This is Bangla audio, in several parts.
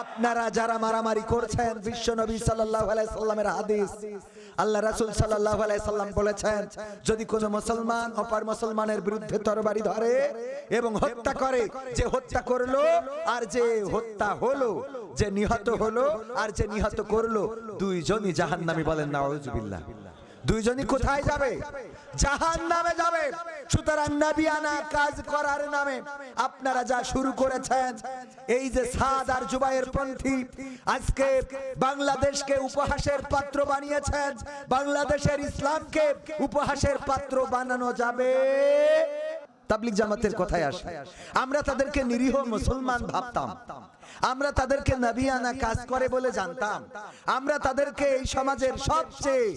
আপনারা যারা মারামারি করছেন, বিশ্ব নবী আলাইহি সাল্লামের হাদিস, আল্লাহ রাসুল সাল্লাম বলেছেন, যদি কোনো মুসলমান অপার মুসলমানের বিরুদ্ধে তরবারি ধরে এবং হত্যা করে, যে হত্যা করল আর যে হত্যা হলো, যে নিহত হলো আর যে নিহত করল, দুইজনই জাহান্নামি বলেন, নাউজুবিল্লাহ। দুইজনই কোথায় যাবে? জাহান নামে যাবে। সুতরাং নাবি আনা কাজ করার নামে আপনারা যা শুরু করেছেন এই যে সাদ আর জুবাইয়ের পন্থী আজকে বাংলাদেশকে উপহাসের পাত্র বানিয়েছেন বাংলাদেশের ইসলামকে উপহাসের পাত্র বানানো যাবে। তাবলিক জামাতের কথায় আসে আমরা তাদেরকে নিরীহ মুসলমান ভাবতাম। আমরা তাদেরকে নাবিয়ানা কাজ করে বলে জানতাম। আমরা তাদেরকে এই সমাজের সবচেয়ে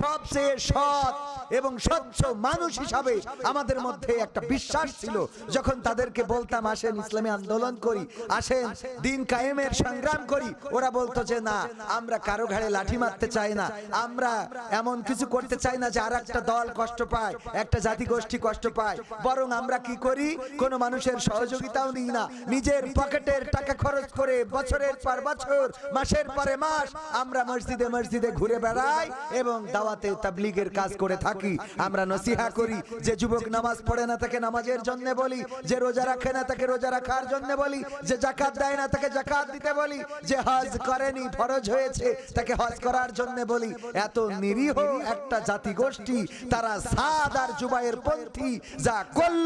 সবচেয়ে সৎ এবং স্বচ্ছ মানুষ হিসাবে আমাদের মধ্যে একটা বিশ্বাস ছিল। যখন তাদেরকে বলতাম আসেন ইসলামী আন্দোলন করি আসেন দিন কায়েমের সংগ্রাম করি ওরা বলতো যে না আমরা কারও ঘাড়ে লাঠি মারতে চাই না। আমরা এমন কিছু করতে চাই না যে আর একটা দল কষ্ট পায় একটা জাতি গোষ্ঠী কষ্ট পায় বরং আমরা কি করি? কোনো মানুষের সহযোগিতাও নিই না। নিজের পকেটের টাকা খরচ করে বছরের পর বছর, মাসের পরে মাস, আমরা মসজিদে মসজিদে ঘুরে বেড়াই এবং দাওয়াতে তাবলিগের কাজ করে থাকি। আমরা নসিহা করি যে যুবক নামাজ পড়ে না তাকে নামাজের জন্য বলি, যে রোজা রাখে না তাকে রোজা রাখার জন্য বলি, যে জাকাত দেয় না তাকে জাকাত দিতে বলি, যে হজ করেনি ফরজ হয়েছে তাকে হজ করার জন্য বলি। এত নিরীহ একটা জাতি গোষ্ঠী তারা সাদ আর জুবাইয়ের পন্থী, যা করল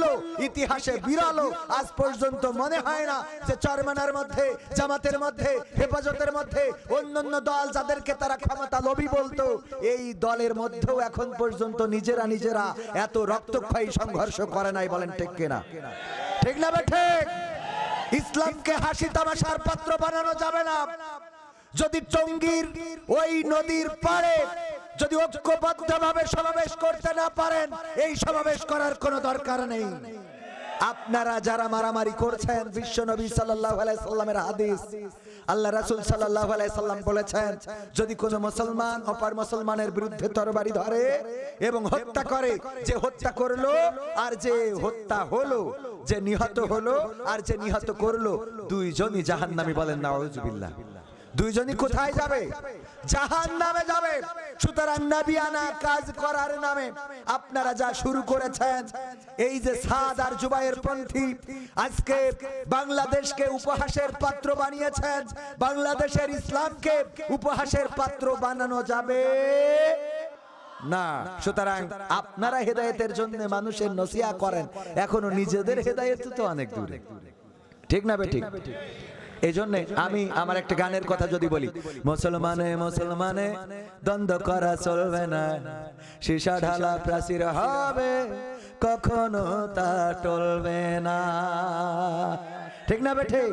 ইতিহাসে বিরলো আজ পর্যন্ত মনে হয় না যে চরমানার মধ্যে, জামাতের মধ্যে, হেফাজতের মধ্যে অন্যান্য দল যাদেরকে তারা ক্ষমতা লোভী বলতো, এই দলের মধ্যেও এখন পর্যন্ত নিজেরা নিজেরা এত রক্তক্ষয়ী সংঘর্ষ করে নাই বলেন ঠিক কিনা? ঠিক না ঠিক? ইসলামকে হাসি তামাশার পাত্র বানানো যাবে না। যদি টঙ্গীর ওই নদীর পাড়ে যদি ঐক্যবদ্ধভাবে সমাবেশ করতে না পারেন, এই সমাবেশ করার কোনো দরকার নেই। আপনারা যারা মারামারি করছেন, বিশ্ব নবী সাল্লামের হাদিস, আল্লাহ রাসূল সাল্লাম বলেছেন, যদি কোনো মুসলমান অপর মুসলমানের বিরুদ্ধে তরবারি ধরে এবং হত্যা করে, যে হত্যা করল আর যে হত্যা হলো, যে নিহত হলো আর যে নিহত করল, দুইজনই জাহান্নামী বলেন, নাউজুবিল্লাহ। দুইজনই কোথায় যাবে? জাহান নামে যাবে। সুতরাং নাবিয়ানা কাজ করার নামে আপনারা যা শুরু করেছেন এই যে সাদ আর জুবাইয়ের পন্থী আজকে বাংলাদেশকে উপহাসের পাত্র বানিয়েছেন বাংলাদেশের ইসলামকে উপহাসের পাত্র বানানো যাবে? না। সুতরাং আপনারা হেদায়েতের জন্য মানুষের নসিয়া করেন এখনও নিজেদের হেদায়েত তো অনেক দূরে। ঠিক না বে ঠিক? এই আমি আমার একটা গানের কথা যদি বলি। মুসলমানে মুসলমানে দ্বন্দ্ব করা চলবে না। সীসা ঢালা প্রাচীর হবে, কখনো তা টলবে না। ঠিক না বে ঠিক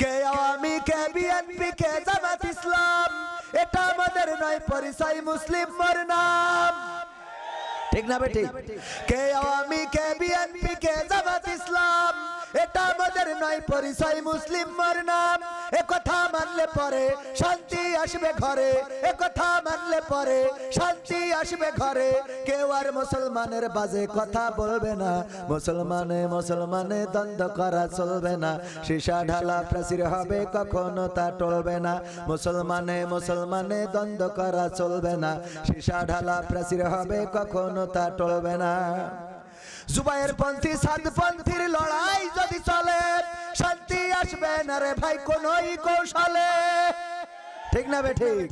কে আওয়ামী কে বিএনপি কে জামাত ইসলাম? এটা আমাদের নয়, পরিচয় মুসলিম মোর নাম। ঠিক না বেটি? কে আওয়ামী কে বিএনপি কে জামাত ইসলাম? এটা আমাদের নয়, পরিচয় মুসলিম মোর নাম। এ কথা মানলে পরে শান্তি আসবে ঘরে, এ কথা মানলে পরে শান্তি আসবে ঘরে। কেউ আর মুসলমানের বাজে কথা বলবে না, মুসলমানে মুসলমানে দ্বন্দ্ব করা চলবে না। সীসা ঢালা প্রাচীর হবে কখনো তা টলবে না, মুসলমানে মুসলমানে দ্বন্দ্ব করা চলবে না। সীসা ঢালা প্রাচীর হবে কখনো তা টলবে না। জুবাইয়ের পন্থী সাত পন্থীর লড়াই যদি চলে শান্তি আসবে না রে ভাই কোনই কৌশলে। ঠিক না বেঠিক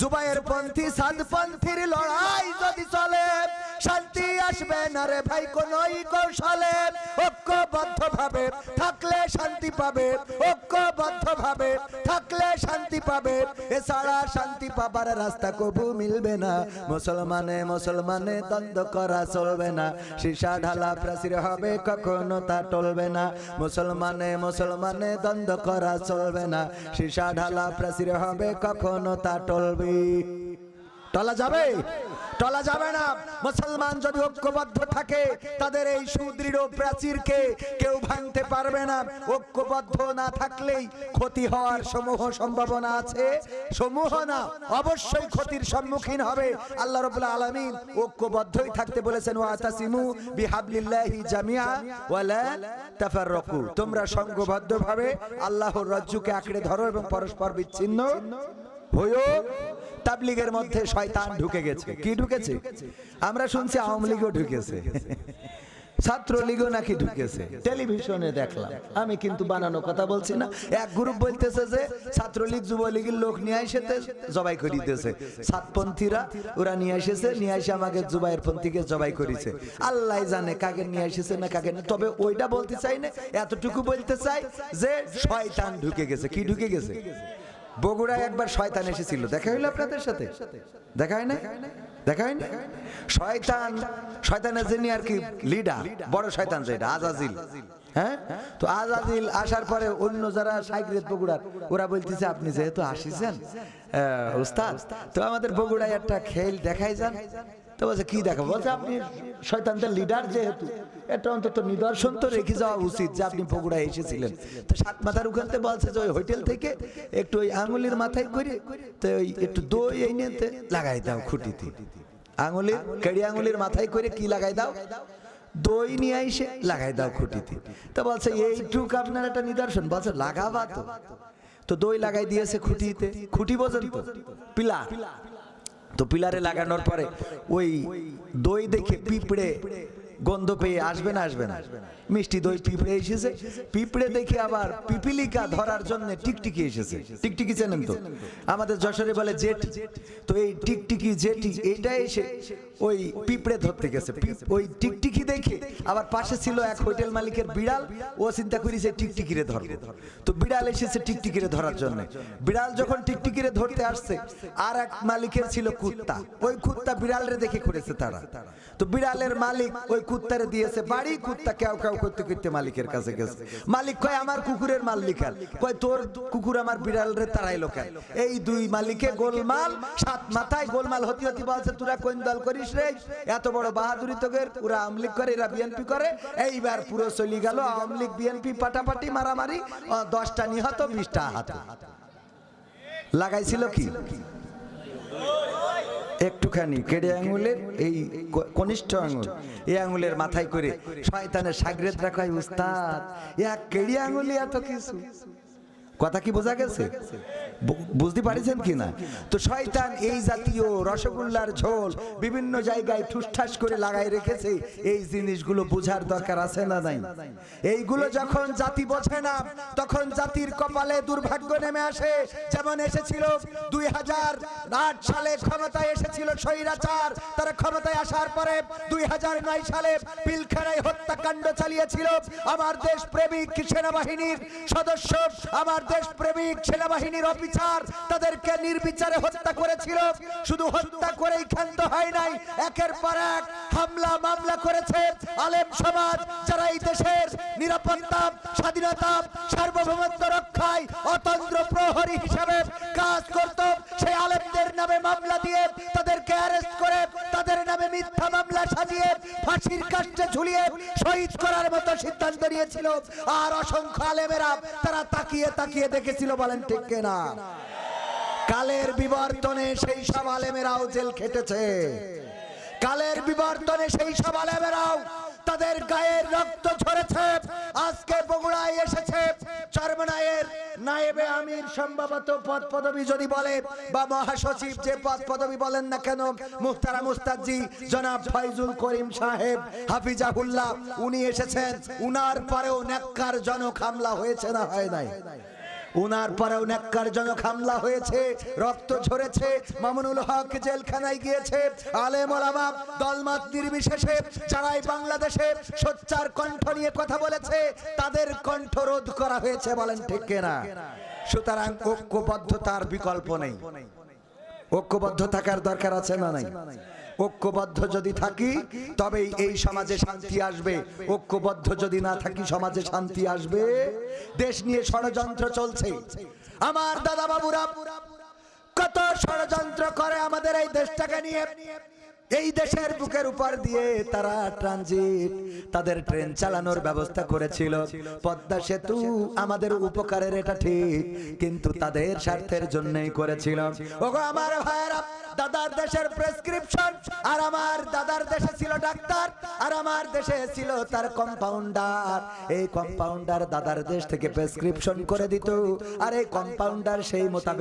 জুবাইয়ের পন্থী সাদ পন্থীর লড়াই যদি আসবে না রে ভাই কোনই কৌশলে। ঐক্যবদ্ধ ভাবে থাকলে শান্তি পাবে, ঐক্যবদ্ধ ভাবে থাকলে শান্তি পাবে। এছাড়া শান্তি পাবার রাস্তা কবু মিলবে না। মুসলমানে মুসলমানে দ্বন্দ্ব করা চলবে না। সীসা ঢালা প্রাচীর হবে, কখনো তা টলবে না। মুসলমানে মুসলমানে দ্বন্দ্ব করা চলবে না। সীসা ঢালা প্রাচীর হবে, কখনো তা টলবে। টলা যাবে? টলা যাবে না। মুসলমান যদি ঐক্যবদ্ধ থাকে, তাদের এই সুদৃঢ় প্রাচীরকে কেউ ভাঙতে পারবে না। ঐক্যবদ্ধ না থাকলেই ক্ষতি হওয়ার সমূহ সম্ভাবনা আছে। সমূহ না, অবশ্যই ক্ষতির সম্মুখীন হবে। আল্লাহ রাব্বুল আলামিন ঐক্যবদ্ধই থাকতে বলেছেন, ওয়াতাসিমু বিহাবলিল্লাহি জামিয়া ওয়ালা তাফাররাকু। তোমরা সংঘবদ্ধভাবে আল্লাহর রজ্জুকে আঁকড়ে ধরো এবং পরস্পর বিচ্ছিন্ন হইও। তাবলিগের মধ্যে শয়তান ঢুকে গেছে। কি ঢুকেছে? আমরা শুনছি আওয়ামী লীগও ঢুকেছে। ছাত্রলীগও নাকি ঢুকেছে। টেলিভিশনে দেখলাম। আমি কিন্তু বানানো কথা বলছি না। এক গ্রুপ বলতেছে যে, ছাত্রলীগ যুবলীগের লোক নিয়ে এসেতে জবাই করিতেছে সাতপন্থীরা ওরা নিয়ে এসেছে, নিয়ে এসে আমাকে জুবাইয়ের পন্থীকে জবাই করেছে। আল্লাহ জানে কাকে নিয়ে এসেছে না কাকে না তবে ওইটা বলতে চাই না, এতটুকু বলতে চাই যে, শয়তান ঢুকে গেছে। কি ঢুকে গেছে? বগুড়ায় একবার শয়তান এসেছিল। দেখা হইল আপনাদের সাথে? দেখা হয় না দেখা হয় না শয়তান, শয়তানের যিনি আর কি লিডার বড় শয়তান যেটা, আজাজিল। হ্যাঁ? তো আজাদিল আসার পরে অন্য যারা সাইগ্রেত বগুড়ার, ওরা বলতেছে, আপনি যেহেতু আসিছেন উস্তাদ তো আমাদের বগুড়ায় একটা খেল দেখাই যান। তো বলছে, কি দেখা? বলছে, আপনি শয়তানদের লিডার যেহেতু, এটা অন্তত নিদর্শন তো রেখে যাওয়া উচিত যে আপনি বগুড়ায় এসেছিলেন। তো সাত মাথার ওখানতে বলছে যে ওই হোটেল থেকে একটু ওই আঙুলির মাথায় করে, তো ওই একটু দই এই নিতে লাগাই দাও খুঁটিতে। আঙুলির কেড়ি আঙুলির মাথায় করে কি লাগাই দাও? দই নিয়ে আইসে লাগাই দাও খুঁটিতে। তো বলছে, এইটুক আপনার একটা নিদর্শন। বলছে, লাগাবা তো। তো দই লাগাই দিয়েছে খুঁটিতে। খুঁটি বোঝেন তো পিলা তো পিলারে লাগানোর পরে ওই দই দেখে পিঁপড়ে গন্ধ পেয়ে আসবে না আসবে না। মিষ্টি দই পিঁপড়ে এসেছে। পিঁপড়ে দেখে আবার পিপিলিকা ধরার জন্য টিকটিকি এসেছে। টিকটিকি চেনেন তো? আমাদের যশোরে বলে জেটি তো এই টিকটিকি জেটি এটা এসে ওই পিঁপড়ে ধরতে গেছে। ওই টিকটিকি দেখে আবার পাশে ছিল এক হোটেল মালিকের বিড়াল, ও চিন্তা করেছে টিকটিকিরে ধরবে। তো বিড়াল এসেছে টিকটিকিরে ধরার জন্য। বিড়াল যখন টিকটিকিরে ধরতে আসছে, আর এক মালিকের ছিল কুত্তা। ওই কুত্তা বিড়ালরে দেখে করেছে তারা। তো বিড়ালের মালিক ওই কুত্তারে দিয়েছে বাড়ি, কুত্তা কেউ কেউ করতে করতে মালিকের কাছে গেছে। মালিক কয়, আমার কুকুরের মালিক আর। কয়, তোর কুকুর আমার বিড়ালরে তারাইলো কেন? এই দুই মালিকে গোলমাল, সাত মাথায় গোলমাল হতি হতি বলছে, তোরা কোন দল করিস? লাগাইছিল কি? একটুখানি, কেড়ে আঙুলের এই কনিষ্ঠ আঙুল। এই আঙুলের মাথায় করে শয়তানের সাগরেদ রাখায় উস্তাদ, এক কেড়ে আঙুলি এত কিছু? কথা কি বোঝা গেছে? বুঝতে পারিছেন কি না তো শয়তান এই জাতীয় রসগোল্লার ঝোল বিভিন্ন জায়গায় ঠুসঠাস করে লাগাই রেখেছে। এই জিনিসগুলো বোঝার দরকার আছে না নাই? এইগুলো যখন জাতি বোঝে না, তখন জাতির কপালে দুর্ভাগ্য নেমে আসে। যেমন এসেছিল দুই হাজার আট সালে ক্ষমতায় এসেছিল স্বৈরাচার। তারা ক্ষমতায় আসার পরে দুই হাজার নয় সালে পিলখানায় হত্যাকাণ্ড চালিয়েছিল। আমার দেশ প্রেমিক সেনাবাহিনীর সদস্য, আমার দেশ প্রেমিক সেনাবাহিনীর অফিসার তাদেরকে নির্বিচারে হত্যা করেছিল। শুধু হত্যা করেই ক্ষান্ত হয় নাই, একের পর এক হামলা মামলা করেছে আলেম সমাজ, যারা এই দেশের নিরাপত্তা, স্বাধীনতা, সার্বভৌমত্ব রক্ষায় অতন্ত্র প্রহরী হিসাবে কাজ করত। সেই আলেমদের নামে মামলা দিয়ে তাদেরকে অ্যারেস্ট করে, তাদের নামে মিথ্যা মামলা সাজিয়ে, ফাঁসির কাষ্টে ঝুলিয়ে শহীদ করার মতো সিদ্ধান্ত নিয়েছিল। আর অসংখ্য আলেমেরা তারা তাকিয়ে তাকিয়ে দেখেছিল বলেন, ঠিক কিনা? কালের বিবর্তনে সেই সব আলেমেরাও জেল খেটেছে। কালের বিবর্তনে সেই সব আলেমেরাও তাদের গায়ের রক্ত ঝরেছে। আজকে বগুড়ায় এসেছে চরমনায়ের নায়েবে আমির, সম্ভবত পদ পদবি যদি বলে, বা মহাসচিব যে পদ পদবি বলেন না কেন, মুখতারা মুস্তাজি জনাব ফয়জুল করিম সাহেব হাফিজাহুল্লাহ, উনি এসেছেন, উনার পরেও নেককার জনক হামলা হয়েছে না হয় নাই? উনার পরেও ন্যাক্কারজনক হামলা হয়েছে, রক্ত ঝরেছে, মামুনুল হক জেলখানায় গিয়েছে, আলেম ওলামা দলমত নির্বিশেষে যারাই বাংলাদেশে সোচ্চার কণ্ঠ নিয়ে কথা বলেছে, তাদের কণ্ঠ রোধ করা হয়েছে বলেন ঠিক কিনা? সুতরাং ঐক্যবদ্ধতার বিকল্প নেই। ঐক্যবদ্ধ থাকার দরকার আছে না নাই? ঐক্যবদ্ধ যদি থাকি, তবেই এই সমাজে শান্তি আসবে। ঐক্যবদ্ধ যদি না থাকি, সমাজে শান্তি আসবে। দেশ নিয়ে ষড়যন্ত্র চলছে। আমার দাদা বাবুরা কত ষড়যন্ত্র করে আমাদের এই দেশটাকে নিয়ে। এই দেশের বুকের উপর দিয়ে তারা ট্রানজিট তাদের ট্রেন চালানোর ব্যবস্থা করেছিল। পদ্মা সেতু আমাদের উপকারের, এটা ঠিক, কিন্তু তাদের স্বার্থের জন্যই করেছিল। ওগো আমার ভাইয়েরা, দাদার দেশের প্রেসক্রিপশন আর আমার দাদার দেশে ছিল ডাক্তার, আর আমার দেশে ছিল তার কম্পাউন্ডার এই কম্পাউন্ডার দাদার দেশ থেকে প্রেসক্রিপশন করে দিত, আর এই কম্পাউন্ডার সেই মোতাবেক